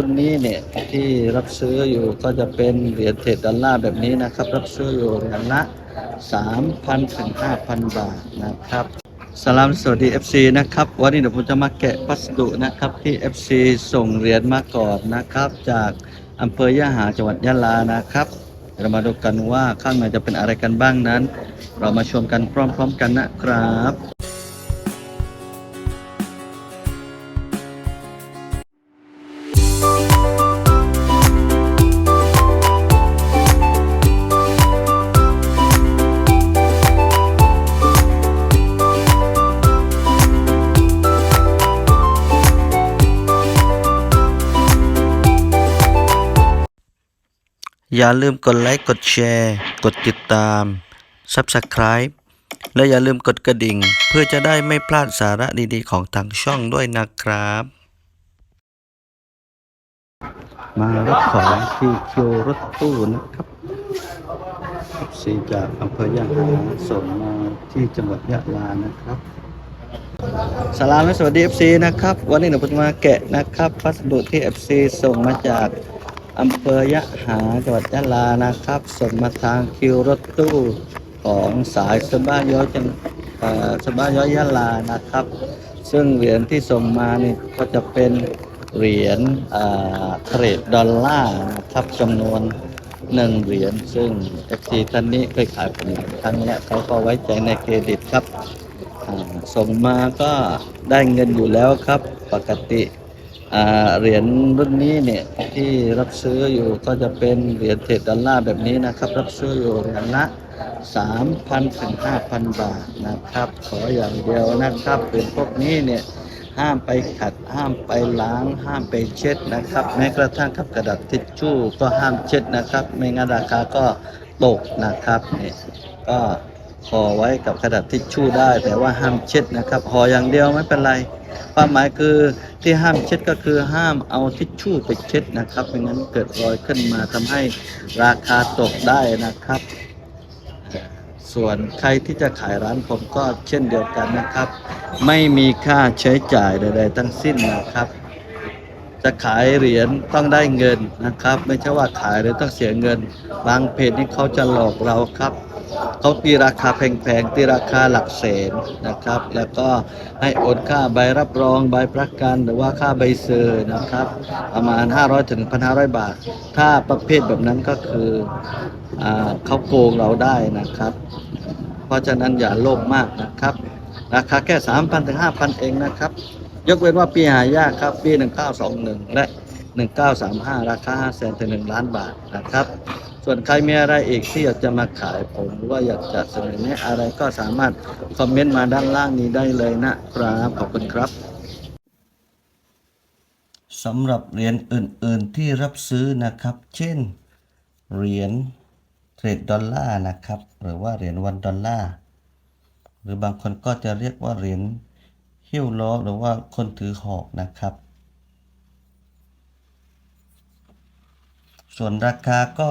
รุ่นนี้เนี่ยที่รับซื้ออยู่ก็จะเป็นเหรียญเทรดดอลลาร์แบบนี้นะครับ รับซื้ออยู่เหรียญละ3,000ถึง5,000 บาทนะครับสลามสวัสดี FC นะครับ วันนี้เดี๋ยวผมจะมาแกะพัสดุนะครับที่ FC ส่งเหรียญมาก่อนนะครับ จากอำเภอยะหาจังหวัดยะลานะครับ เรามาดูกันว่าข้างในจะเป็นอะไรกันบ้างนั้น เรามาชมกันพร้อม ๆ กันนะครับ อย่าลืมกดไลค์ กดแชร์ กดติดตาม Subscribe และอย่าลืมกดกระดิ่ง เพื่อจะได้ไม่พลาดสาระดีๆ ของทางช่องด้วยนะครับ มารับของที่คิวรถตู้นะครับสีจากอำเภอยะหาส่งมาที่จังหวัดยะลานะครับสลามและสวัสดี FC นะครับ วันนี้เดี๋ยวผมมาแกะนะครับ พัสดุที่ FC ส่งมาจาก อำเภอยะหาจังหวัดยะลานะครับ ส่งมาทางคิวรถตู้ของสายสบ้าย้อยจังสบ้าย้อยยะลานะครับ ซึ่งเหรียญที่ส่งมานี่ก็จะเป็นเหรียญเทรดดอลลาร์นะครับจำนวนหนึ่งเหรียญซึ่ง FC ท่านนี้เคยขายผมครั้งแล้เขาก็ไว้ใจในเครดิตครับส่งมาก็ได้เงินอยู่แล้วครับ ปกติ เหรียญรุ่นนี้เนี่ยที่รับซื้ออยู่ก็จะเป็นเหรียญเทรดดอลลาร์แบบนี้นะครับ รับซื้ออยู่เหรียญละ3,000ถึง5,000 บาทนะครับ ขออย่างเดียวนะครับเหรียญพวกนี้เนี่ยห้ามไปขัดห้ามไปล้าง ห้ามไปเช็ดนะครับ แม้กระทั่งกับกระดาษทิชชู่ก็ห้ามเช็ดนะครับ ไม่งั้นราคาก็ตกนะครับเนี่ยก็ ห่อไว้กับกระดาษทิชชู่ได้ แต่ว่าห้ามเช็ดนะครับห่ออย่างเดียวไม่เป็นไร ความหมายคือที่ห้ามเช็ดก็คือห้ามเอาทิชชู่ไปเช็ดนะครับไม่งั้นเกิดรอยขึ้นมาทำให้ราคาตกได้นะครับ ส่วนใครที่จะขายร้านผมก็เช่นเดียวกันนะครับ ไม่มีค่าใช้จ่ายใด ๆ ทั้งสิ้นนะครับจะขายเหรียญต้องได้เงินนะครับ ไม่ใช่ว่าขายแล้วต้องเสียเงิน บางเพจนี่เขาจะหลอกเราครับ เขาตีราคาแพงๆตีราคาหลักแสนนะครับ แล้วก็ให้โอนค่าใบรับรองใบประกันหรือว่าค่าใบเซอร์นะครับ ประมาณ 500ถึง1,500 บาท ถ้าประเภทแบบนั้นก็คืออเขาโกงเราได้นะครับ เพราะฉะนั้นอย่าโลภมากนะครับ ราคาแค่ 3,000ถึง5,000 เองนะครับ ยกเว้นว่าปีหายากครับปี 1921 และ 1935 ราคา5แสนถึง 1 ล้านบาทนะครับ ส่วนใครมีอะไรอีกที่อยากจะมาขายผมหรือว่าอยากจะเสนอแนะอะไรก็สามารถคอมเมนต์มาด้านล่างนี้ได้เลยนะครับขอบคุณครับสำหรับเหรียญอื่น ๆ ที่รับซื้อนะครับ เช่นเหรียญเทรดดอลลาร์นะครับ หรือว่าเหรียญวันดอลลาร์หรือบางคนก็จะเรียกว่าเหรียญหิ้วล้อหรือว่าคนถือหอกนะครับ ส่วนราคาก็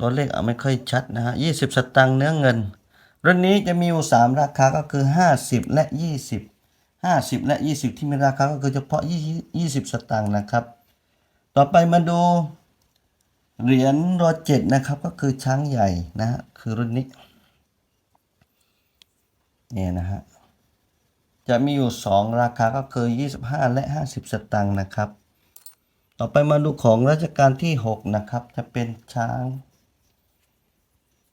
ตัวเลขเอาไม่ค่อยชัดนะฮะ20สตังค์เนื้อเงิน รุ่นนี้จะมีอยู่3ราคาก็คือ50และ20 50และ20ที่มีราคาก็คือเฉพาะ20 20สตังค์นะครับ ต่อไปมาดูเหรียญรอเจ็ดนะครับก็คือช้างใหญ่นะฮะคือรุ่นนี้เนี่ยนะฮะจะมีอยู่ 2 ราคาก็คือ 25 และ 50 สตางค์นะครับ ต่อไปมาดูของรัชกาลที่ 6 นะครับ จะเป็นช้าง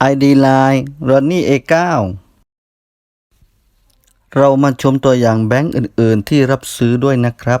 ID Line Ronnie A9 เรามาชมตัวอย่างแบงก์อื่น ๆ ที่รับซื้อด้วยนะครับ